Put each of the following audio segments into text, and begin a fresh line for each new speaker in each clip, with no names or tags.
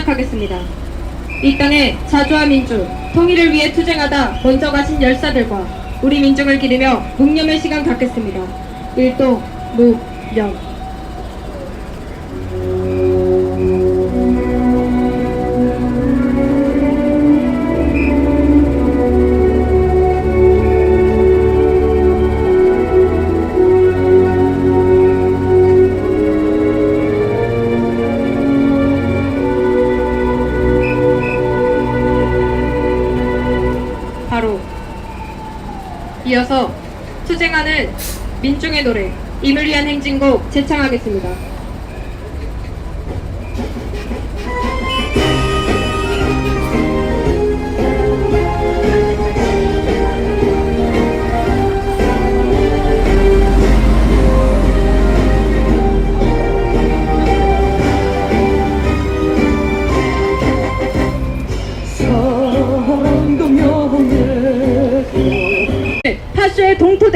시작하겠습니다. 이 땅의 자주와 민주, 통일을 위해 투쟁하다 먼저 가신 열사들과 우리 민중을 기리며 묵념의 시간 갖겠습니다. 일동, 묵 념. 투쟁하는 민중의 노래 임을 위한 행진곡 제창하겠습니다.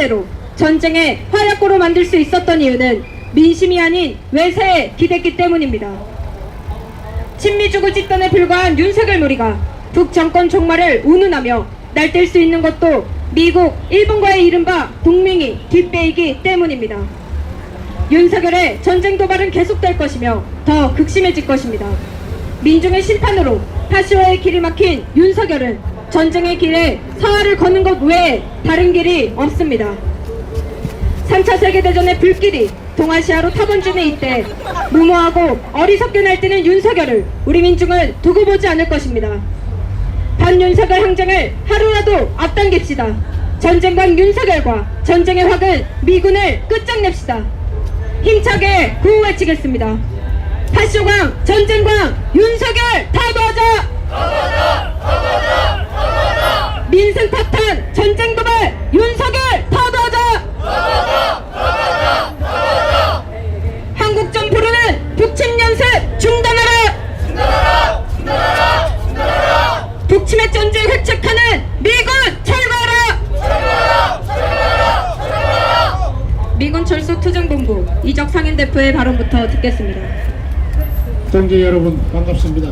동토대로 전쟁의 화약고로 만들 수 있었던 이유는 민심이 아닌 외세에 기댔기 때문입니다. 친미주고 집단에 불과한 윤석열 무리가 북 정권 종말을 운운하며 날뛸 수 있는 것도 미국, 일본과의 이른바 동맹이 뒷배이기 때문입니다. 윤석열의 전쟁 도발은 계속될 것이며 더 극심해질 것입니다. 민중의 심판으로 파시와의 길이 막힌 윤석열은 전쟁의 길에 서하를 거는 것 외에 다른 길이 없습니다. 3차 세계대전의 불길이 동아시아로 타번지는 이때 무모하고 어리석게 날뛰는 윤석열을 우리 민중은 두고 보지 않을 것입니다. 반윤석열 항쟁을 하루라도 앞당깁시다. 전쟁광 윤석열과 전쟁의 확은 미군을 끝장냅시다. 힘차게 구호 외치겠습니다. 파쇼광 전쟁광 윤석열 타도하자! 민생 파탄 전쟁 도발 윤석열 타도하자! 한국전 부르는 북침 연습 중단하라! 북침의 전쟁 회책하는 미군 철거하라! 미군 철수 투쟁본부 이적 상인 대표의 발언부터 듣겠습니다.
동지 여러분 반갑습니다.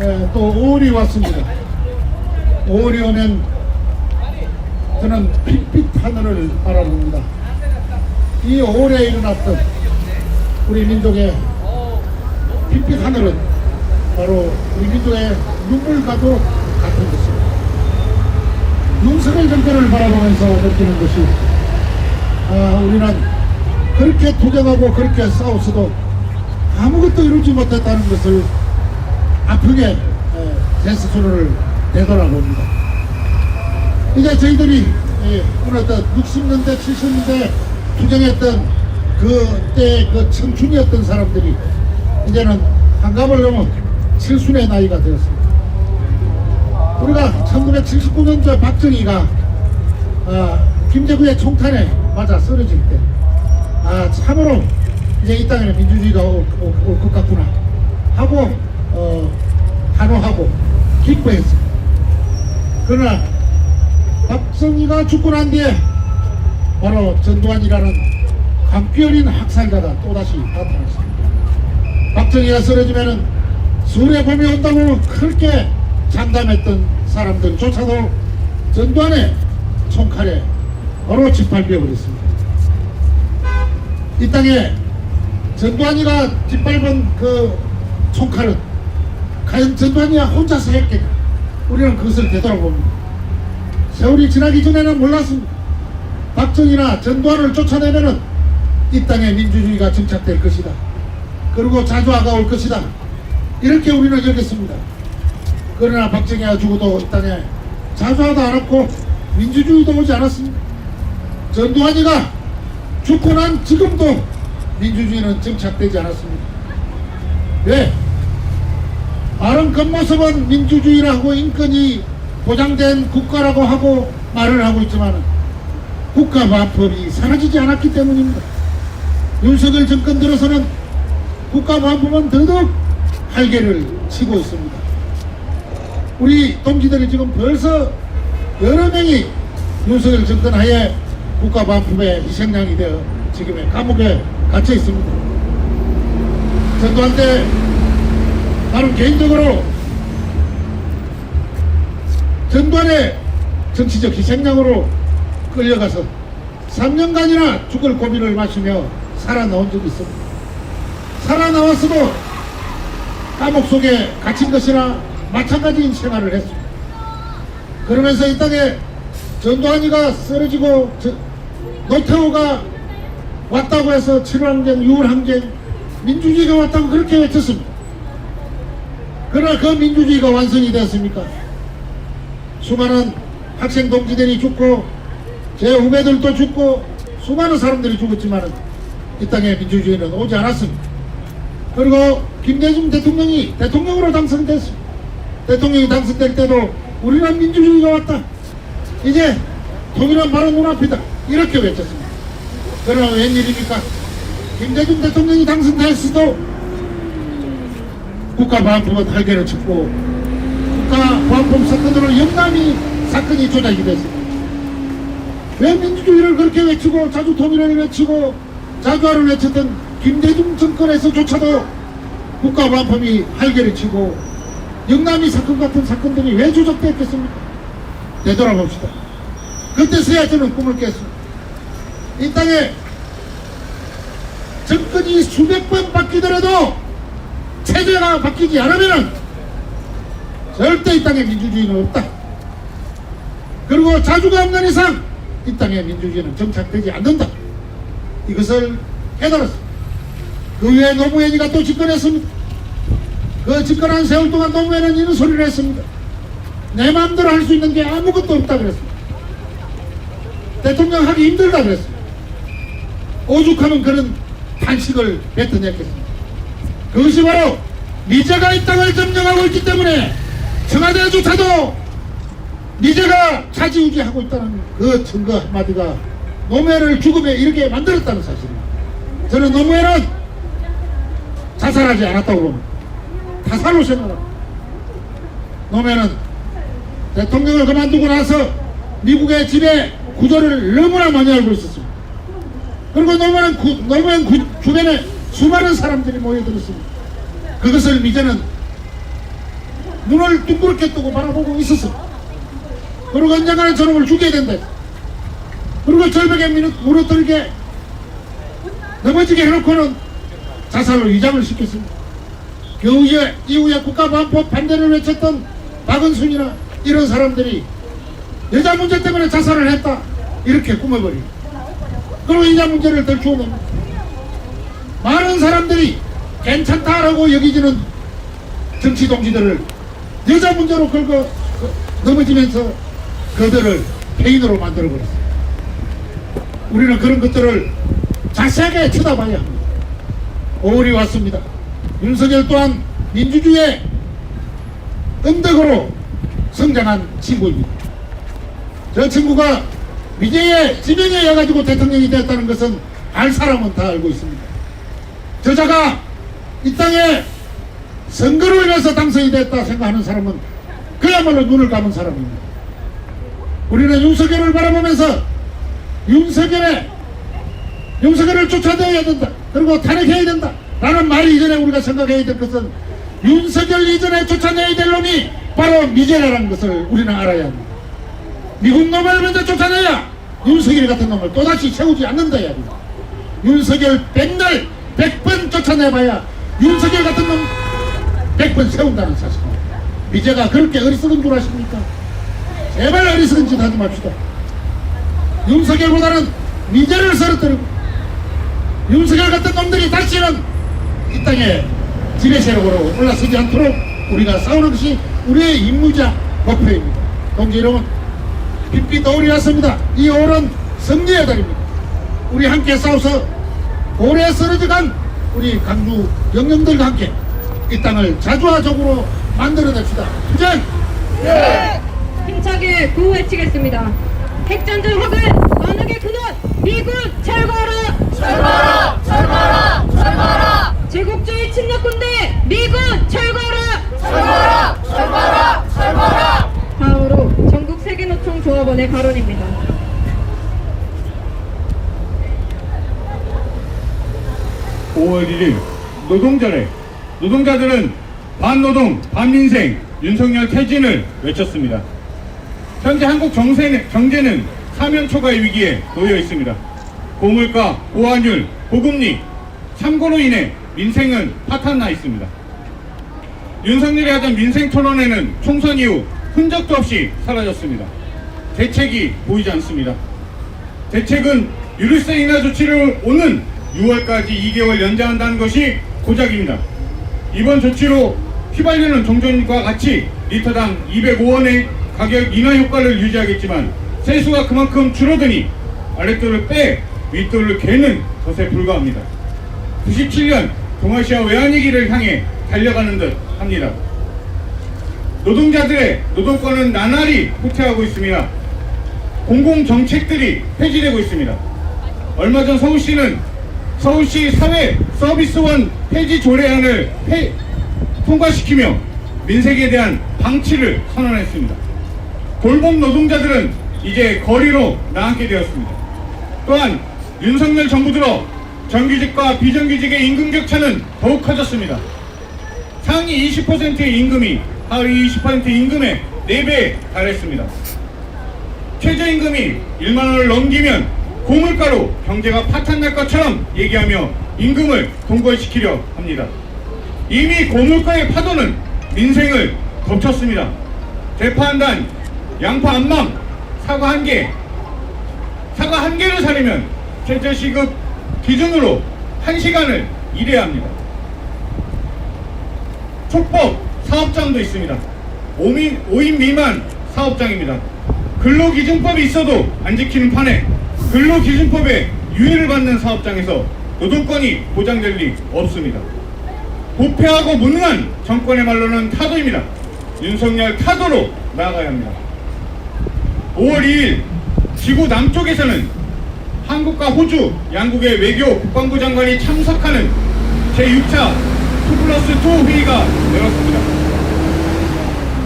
예, 또 5월이 왔습니다. 5월이 오면 저는 핏빛 하늘을 바라봅니다. 이 5월에 일어났던 우리 민족의 핏빛 하늘은 바로 우리 민족의 눈물과도 같은 것입니다. 윤석열 정권을 바라보면서 느끼는 것이 아, 우리는 그렇게 투쟁하고 그렇게 싸웠어도 아무것도 이루지 못했다는 것을 아프게 에, 제 스스로를 되돌아봅니다. 이제 저희들이 예, 어떤 60년대, 70년대 투쟁했던 그때 그 청춘이었던 사람들이 이제는 한갑을 넘은 칠순의 나이가 되었습니다. 우리가 1979년도에 박정희가 아, 김대구의 총탄에 맞아 쓰러질 때, 아, 참으로 이제 이 땅에는 민주주의가 올 것 같구나 하고, 어, 환호하고 기뻐했습니다. 그러나 박정희가 죽고 난 뒤에 바로 전두환이라는 감기 어린 학살자가 또다시 나타났습니다. 박정희가 쓰러지면은 수레 봄이 온다고 그렇게 장담했던 사람들조차도 전두환의 총칼에 바로 짓밟혀 버렸습니다. 이 땅에 전두환이가 짓밟은 그 총칼은 과연 전두환이가 혼자서 했겠냐? 우리는 그것을 되돌아봅니다. 세월이 지나기 전에는 몰랐습니다. 박정희나 전두환을 쫓아내면은 이 땅에 민주주의가 정착될 것이다. 그리고 자주화가 올 것이다. 이렇게 우리는 여겼습니다. 그러나 박정희가 죽어도 이 땅에 자주화도 않았고 민주주의도 오지 않았습니다. 전두환이가 죽고 난 지금도 민주주의는 정착되지 않았습니다. 왜? 바른 겉모습은 민주주의라고 인권이 보장된 국가라고 하고 말을 하고 있지만 국가 보안법이 사라지지 않았기 때문입니다. 윤석열 정권 들어서는 국가 보안법은 더더욱 활개를 치고 있습니다. 우리 동지들이 지금 벌써 여러 명이 윤석열 정권 하에 국가보안법의 희생양이 되어 지금의 감옥에 갇혀 있습니다. 전두환 때 나는 개인적으로 전두환의 정치적 희생양으로 끌려가서 3년간이나 죽을 고비를 마시며 살아나온 적이 있습니다. 살아나왔어도 감옥 속에 갇힌 것이나 마찬가지인 생활을 했습니다. 그러면서 이 땅에 전두환이가 쓰러지고 저- 노태우가 왔다고 해서 7월항쟁, 6월항쟁, 민주주의가 왔다고 그렇게 외쳤습니다. 그러나 그 민주주의가 완성이 되었습니까? 수많은 학생 동지들이 죽고 제 후배들도 죽고 수많은 사람들이 죽었지만 이 땅에 민주주의는 오지 않았습니다. 그리고 김대중 대통령이 대통령으로 당선됐습니다. 대통령이 당선될 때도 우리는 민주주의가 왔다. 이제 통일은 바로 눈앞이다. 이렇게 외쳤습니다. 그러나 웬일입니까? 김대중 대통령이 당선됐어도 국가보안법은 할개를 쳤고 국가보안법 사건으로 영남이 사건이 조작이 됐습니다. 왜 민주주의를 그렇게 외치고 자주 통일을 외치고 자주화를 외쳤던 김대중 정권에서조차도 국가보안법이 할개를 치고 영남이 사건 같은 사건들이 왜 조작됐겠습니까? 되돌아봅시다. 그때서야 저는 꿈을 깼습니다. 이 땅에 정권이 수백 번 바뀌더라도 체제가 바뀌지 않으면 절대 이 땅에 민주주의는 없다. 그리고 자주가 없는 이상 이 땅에 민주주의는 정착되지 않는다. 이것을 깨달았습니다. 그 외에 노무현이가 또 집권했습니다. 그 집권한 세월 동안 노무현은 이런 소리를 했습니다. 내 마음대로 할 수 있는 게 아무것도 없다 그랬습니다. 대통령 하기 힘들다 그랬습니다. 오죽하면 그런 탄식을 뱉어냈겠습니다. 그것이 바로 미제가 이 땅을 점령하고 있기 때문에 청와대조차도 미제가 차지우지하고 있다는 그 증거 한마디가 노무현을 죽음에 이르게 만들었다는 사실입니다. 저는 노무현은 자살하지 않았다고 봅니다. 타살로 생각합니다. 노무현은 대통령을 그만두고 나서 미국의 지배 구조를 너무나 많이 알고 있었습니다. 그리고 노무현, 구, 노무현 구, 주변에 수많은 사람들이 모여들었습니다. 그것을 미제는 눈을 둥그렇게 뜨고 바라보고 있었습니다. 그리고 언젠가는 저놈을 죽여야 된다. 그리고 절벽에 무너뜨리게 넘어지게 해놓고는 자살로 위장을 시켰습니다. 그 이후에, 이후에 국가보안법 반대를 외쳤던 박은순이나 이런 사람들이 여자 문제 때문에 자살을 했다. 이렇게 꾸며버립니다. 그리고 여자 문제를 덜 키워냅니다. 많은 사람들이 괜찮다라고 여기지는 정치 동지들을 여자 문제로 긁어 그- 넘어지면서 그들을 폐인으로 만들어 버렸습니다. 우리는 그런 것들을 자세하게 쳐다봐야 합니다. 5월이 왔습니다. 윤석열 또한 민주주의의 언덕으로 성장한 친구입니다. 저 친구가 미제의 지명에 의해 가지고 대통령이 되었다는 것은 알 사람은 다 알고 있습니다. 저자가 이 땅에 선거로 인해서 당선이 됐다 생각하는 사람은 그야말로 눈을 감은 사람입니다. 우리는 윤석열을 바라보면서 윤석열의 윤석열을 쫓아내야 된다. 그리고 탄핵해야 된다. 라는 말 이전에 우리가 생각해야 될 것은 윤석열 이전에 쫓아내야 될 놈이 바로 미제라는 것을 우리는 알아야 합니다. 미국 놈을 먼저 쫓아내야 윤석열 같은 놈을 또다시 세우지 않는다 야 합니다. 윤석열 백날 백번 쫓아내봐야 윤석열 같은 놈 백번 세운다는 사실입니다. 미제가 그렇게 어리석은 줄 아십니까? 제발 어리석은 짓 하지 맙시다. 윤석열보다는 미제를 쓰러뜨리고 윤석열 같은 놈들이 다시는 이 땅에 지배 세력으로 올라서지 않도록 우리가 싸우는 것이 우리의 임무자 목표입니다. 동지 여러분, 빛빛 오울이 왔습니다. 이 오울은 승리의 달입니다. 우리 함께 싸워서 오래 쓰러져간 우리 강주 영령들과 함께 이 땅을 자주화적으로 만들어냅시다. 투쟁!
힘차게 구호 외치겠습니다. 핵전쟁 확은 완악의 근원 미군 철거하라! 철거하라! 철거하라! 철거하라! 제국주의 침략군대 미군 철거하라! 철거하라! 철거하라! 철거하라! 다음으로 전국 세계노총 조합원의 발언입니다.
오월 1일 노동절에 노동자들은
반노동, 반민생, 윤석열 퇴진을 외쳤습니다. 현재 한국 정세는, 경제는 사면 초과의 위기에 놓여 있습니다. 고물가, 고환율, 고금리, 참고로 인해 민생은 파탄나 있습니다. 윤석열이 하던 민생 토론회는 총선 이후 흔적도 없이 사라졌습니다. 대책이 보이지 않습니다. 대책은 유류세 인하 조치를 오는 6월까지 2개월 연장한다는 것이 고작입니다. 이번 조치로 휘발유는 종전과 같이 리터당 205원의 가격 인하 효과를 유지하겠지만 세수가 그만큼 줄어드니 아랫돌을 빼 윗돌을 개는 것에 불과합니다. 97년 동아시아 외환위기를 향해 달려가는 듯 합니다. 노동자들의 노동권은 나날이 후퇴하고 있습니다. 공공정책들이 폐지되고 있습니다. 얼마 전 서울시는 서울시 사회 서비스원 폐지 조례안을 폐- 통과시키며 민생에 대한 방치를 선언했습니다. 골목 노동자들은 이제 거리로 나앉게 되었습니다. 또한 윤석열 정부 들어 정규직과 비정규직의 임금 격차는 더욱 커졌습니다. 상위 20%의 임금이 하위 20% 임금의 4배에 달했습니다. 최저임금이 1만 원을 넘기면 고물가로 경제가 파탄날 것처럼 얘기하며 임금을 동결시키려 합니다. 이미 고물가의 파도는 민생을 덮쳤습니다. 대파 한 단, 양파 한 망, 사과 한 개, 사과 한 개를 사려면 최저 시급 기준으로 한 시간을 일해야 합니다. 촉법 사업장도 있습니다. 5인, 5인 미만 사업장입니다. 근로기준법이 있어도 안 지키는 판에 근로기준법에 유예를 받는 사업장에서 노동권이 보장될 리 없습니다. 부패하고 무능한 정권의 말로는 타도입니다. 윤석열 타도로 나아가야 합니다. 5월 2일 지구 남쪽에서는 한국과 호주, 양국의 외교 국방부 장관이 참석하는 제6차 2 플러스 2 회의가 열었습니다.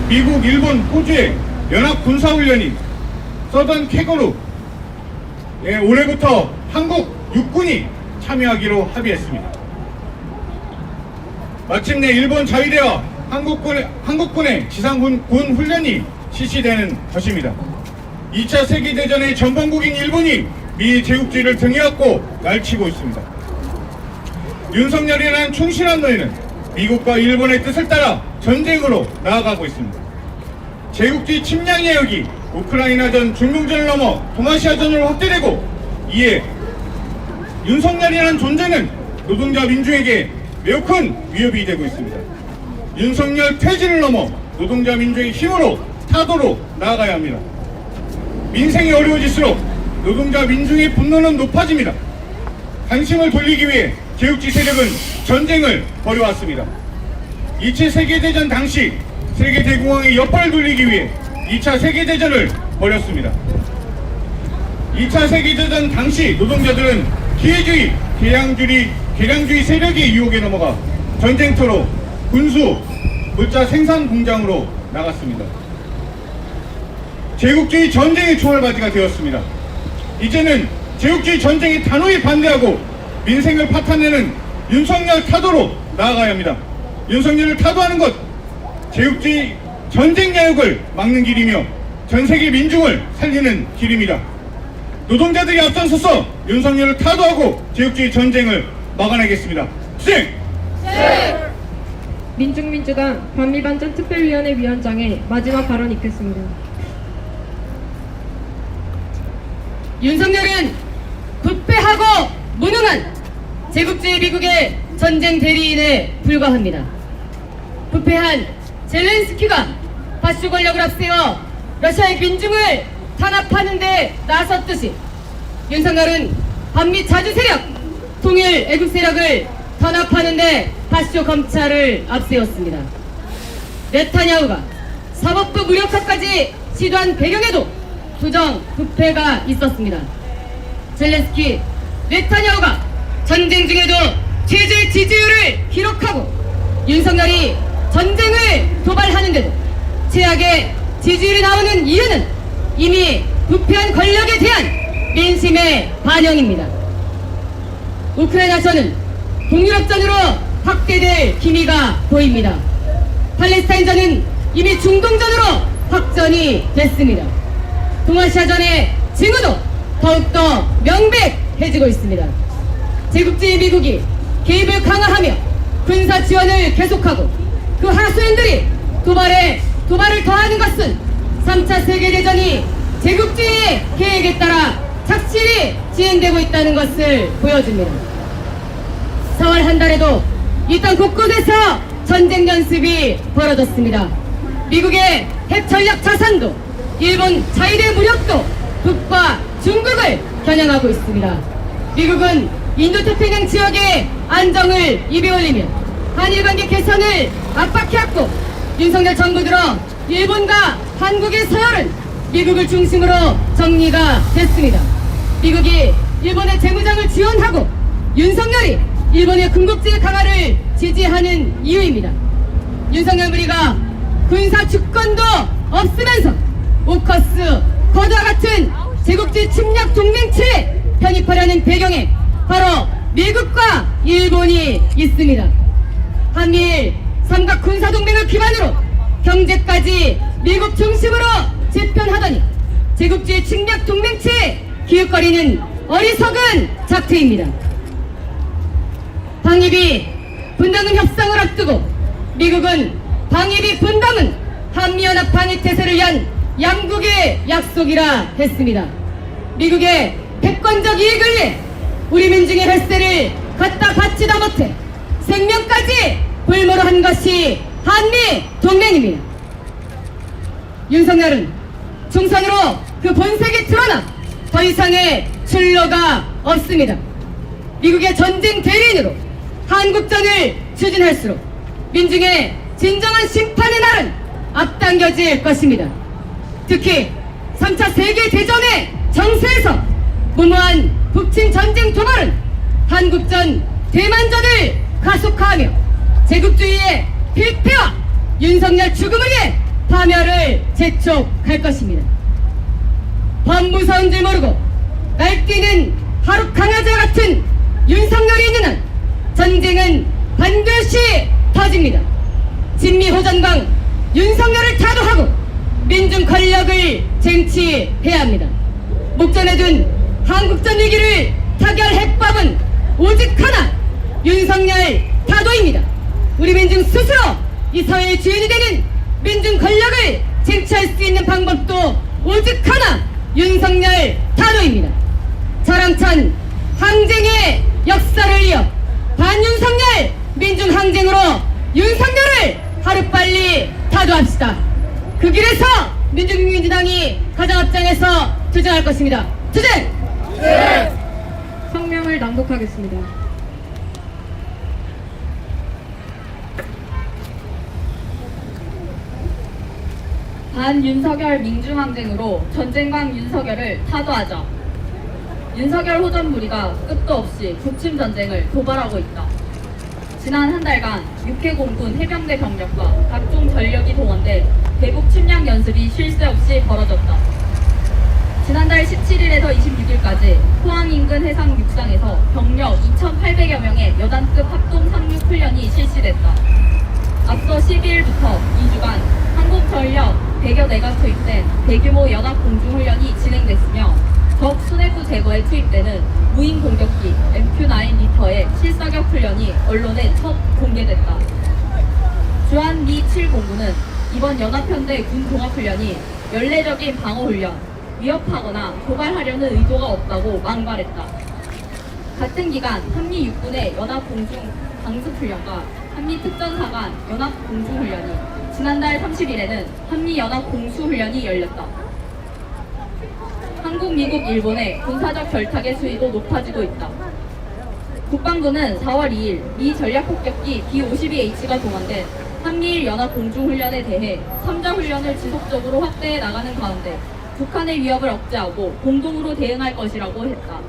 미국, 일본, 호주의 연합 군사훈련이 서던 캐거로 예, 올해부터 한국 육군이 참여하기로 합의했습니다. 마침내 일본 자위대와 한국군의, 한국군의 지상군 군 훈련이 실시되는 것입니다. 2차 세계대전의 전범국인 일본이 미 제국주의를 등에 업고 날치고 있습니다. 윤석열이라는 충실한 너희는 미국과 일본의 뜻을 따라 전쟁으로 나아가고 있습니다. 제국주의 침략 내역이 우크라이나전 중동전을 넘어 동아시아전으로 확대되고 이에 윤석열이라는 존재는 노동자 민중에게 매우 큰 위협이 되고 있습니다. 윤석열 퇴진을 넘어 노동자 민중의 힘으로 타도로 나아가야 합니다. 민생이 어려워질수록 노동자 민중의 분노는 높아집니다. 관심을 돌리기 위해 제국지 세력은 전쟁을 벌여왔습니다. 2차 세계대전 당시 세계대공황의 옆발을 돌리기 위해 2차 세계대전을 벌였습니다. 2차 세계대전 당시 노동자들은 기회주의, 계량주의, 계량주의 세력의 유혹에 넘어가 전쟁터로 군수, 물자 생산 공장으로 나갔습니다. 제국주의 전쟁의 초월바지가 되었습니다. 이제는 제국주의 전쟁의 단호히 반대하고 민생을 파탄내는 윤석열 타도로 나아가야 합니다. 윤석열을 타도하는 것, 제국주의 전쟁 야욕을 막는 길이며 전 세계 민중을 살리는 길입니다. 노동자들이 앞장서서 윤석열을 타도하고 제국주의 전쟁을 막아내겠습니다. 수행!
민중민주당 반미반전 특별위원회 위원장의 마지막 발언 있겠습니다.
윤석열은 부패하고 무능한 제국주의 미국의 전쟁 대리인에 불과합니다. 부패한 젤렌스키가 바슈 권력을 앞세워 러시아의 민중을 탄압하는 데 나섰듯이 윤석열은 반미 자주 세력, 통일 애국 세력을 탄압하는 데 바슈 검찰을 앞세웠습니다. 네타냐후가 사법부 무력화까지 시도한 배경에도 부정 부패가 있었습니다. 젤렌스키 네타냐후가 전쟁 중에도 최저의 지지율을 기록하고 윤석열이 전쟁을 도발하는데도 최악의 지지율이 나오는 이유는 이미 부패한 권력에 대한 민심의 반영입니다. 우크라이나전은 동유럽전으로 확대될 기미가 보입니다. 팔레스타인전은 이미 중동전으로 확전이 됐습니다. 동아시아전의 징후도 더욱더 명백해지고 있습니다. 제국주의 미국이 개입을 강화하며 군사 지원을 계속하고 그 하수인들이 도발에 도발을 더하는 것은 3차 세계대전이 제국주의의 계획에 따라 착실히 진행되고 있다는 것을 보여줍니다. 4월 한 달에도 이 땅 곳곳에서 전쟁 연습이 벌어졌습니다. 미국의 핵 전략 자산도 일본 자위대 무력도 북과 중국을 겨냥하고 있습니다. 미국은 인도태평양 지역의 안정을 입에 올리며 한일 관계 개선을 압박해왔고 윤석열 정부 들어 일본과 한국의 서열은 미국을 중심으로 정리가 됐습니다. 미국이 일본의 재무장을 지원하고 윤석열이 일본의 군국주의 강화를 지지하는 이유입니다. 윤석열 무리가 군사 주권도 없으면서 오커스, 거드와 같은 제국주의 침략 동맹체에 편입하려는 배경에 바로 미국과 일본이 있습니다. 한미일 삼각 군사 동맹을 기반으로 경제까지 미국 중심으로 재편하더니 제국주의 침략 동맹체에 기웃거리는 어리석은 작태입니다. 방위비 분담금 협상을 앞두고 미국은 방위비 분담은 한미연합 방위태세를 위한 양국의 약속이라 했습니다. 미국의 패권적 이익을 위해 우리 민중의 혈세를 갖다 바치다 못해 생명까지 볼모로 한 것이 한미 동맹입니다. 윤석열은 총선으로 그 본색이 드러나 더 이상의 출로가 없습니다. 미국의 전쟁 대리인으로 한국전을 추진할수록 민중의 진정한 심판의 날은 앞당겨질 것입니다. 특히 3차 세계대전의 정세에서 무모한 북침 전쟁 도발은 한국전 대만전을 가속화하며 제국주의의 필패와 윤석열 죽음을 위해 파멸을 재촉할 것입니다. 밤 무서운 줄 모르고 날뛰는 하루 강아지 같은 윤석열이 있는 한 전쟁은 반드시 터집니다. 진미호전광 윤석열을 타도하고 민중 권력을 쟁취해야 합니다. 목전에 둔 한국전 위기를 타결 핵법은 오직 하나 윤석열 타도입니다. 우리 민중 스스로 이 사회의 주인이 되는 민중 권력을 쟁취할 수 있는 방법도 오직 하나 윤석열 타도입니다. 자랑찬 항쟁의 역사를 이어 반윤석열 민중 항쟁으로 윤석열을 하루빨리 타도합시다. 그 길에서 민중민주당이 가장 앞장에서 투쟁할 것입니다. 투쟁!
성명을 낭독하겠습니다.
반윤석열 민중항쟁으로 전쟁광 윤석열을 타도하자. 윤석열 호전 무리가 끝도 없이 북침 전쟁을 도발하고 있다. 지난 한 달간 육해 공군 해병대 병력과 각종 전력이 동원돼 대북 침략 연습이 쉴 새 없이 벌어졌다. 지난달 17일에서 26일까지 포항 인근 해상 육상에서 병력 2,800여 명의 여단급 합동 상륙 훈련이 실시됐다. 앞서 12일부터 2주간 한국전력 100여 대가 투입된 대규모 연합 공중훈련이 진행됐으며 적 순회부 제거에 투입되는 무인 공격기 MQ-9 리터의 실사격 훈련이 언론에 첫 공개됐다. 주한 미 7공군은 이번 연합편대 군 종합훈련이 연례적인 방어훈련, 위협하거나 도발하려는 의도가 없다고 망발했다. 같은 기간 한미 육군의 연합 공중 강습 훈련과 한미 특전사관 연합 공중 훈련이 지난달 30일에는 한미 연합 공수 훈련이 열렸다. 한국, 미국, 일본의 군사적 결탁의 수위도 높아지고 있다. 국방부는 4월 2일 미 전략폭격기 B-52H가 동원된 한미일 연합 공중훈련에 대해 3자 훈련을 지속적으로 확대해 나가는 가운데 북한의 위협을 억제하고 공동으로 대응할 것이라고 했다.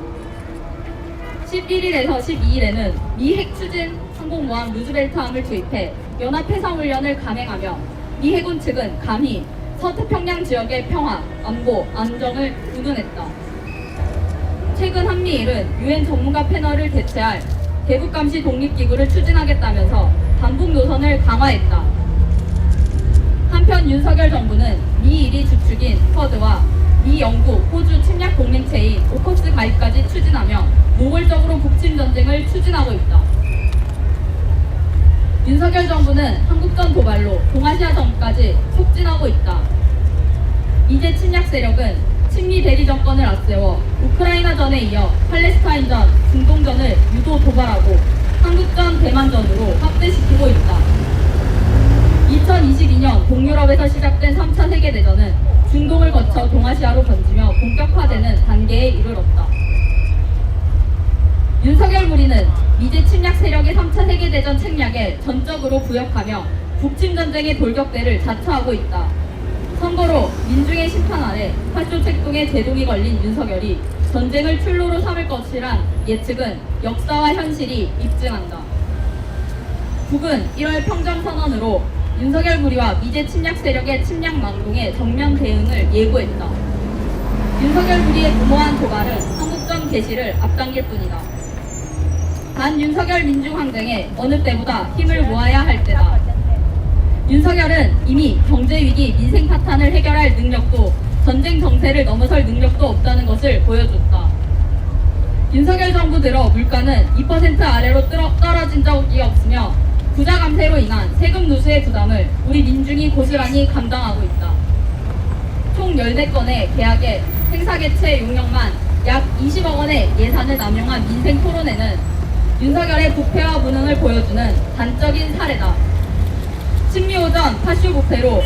11일에서 12일에는 미 핵 추진 항공모함 루즈벨트함을 투입해 연합 해상훈련을 감행하며 미 해군 측은 감히 서태평양 지역의 평화, 안보, 안정을 운운했다. 최근 한미일은 유엔 전문가 패널을 대체할 대북감시 독립기구를 추진하겠다면서 반북 노선을 강화했다. 윤석열 정부는 미 1위 주축인 퍼드와 미 영국, 호주 침략 동맹체인 오커스 가입까지 추진하며 노골적으로 북침 전쟁을 추진하고 있다. 윤석열 정부는 한국전 도발로 동아시아전까지 속진하고 있다. 이제 침략 세력은 친미 대리 정권을 앞세워 우크라이나 전에 이어 팔레스타인 전, 중동전을 유도 도발하고 한국전, 대만전으로 확대시키고 있다. 2022년 동유럽에서 시작된 3차 세계대전은 중동을 거쳐 동아시아로 번지며 본격화되는 단계에 이르렀다. 윤석열 무리는 미제 침략 세력의 3차 세계대전 책략에 전적으로 부역하며 북침 전쟁의 돌격대를 자처하고 있다. 선거로 민중의 심판 아래 책동에 제동이 걸린 윤석열이 전쟁을 출로로 삼을 것이란 예측은 역사와 현실이 입증한다. 북은 1월 평정선언으로 윤석열 무리와 미제 침략 세력의 침략 망동에 정면 대응을 예고했다. 윤석열 무리의 무모한 도발은 한국전 개시를 앞당길 뿐이다. 단 윤석열 민중항쟁에 어느 때보다 힘을 모아야 할 때다. 윤석열은 이미 경제위기, 민생 파탄을 해결할 능력도 전쟁 정세를 넘어설 능력도 없다는 것을 보여줬다. 윤석열 정부 들어 물가는 2% 아래로 떨어- 떨어진 적이 없으며 부자 감세로 인한 세금 누수의 부담을 우리 민중이 고스란히 감당하고 있다. 총 14건의 계약에 행사 개최 용역만 약 20억 원의 예산을 남용한 민생 토론회는 윤석열의 부패와 무능을 보여주는 단적인 사례다. 친미 오전 파쇼 부패로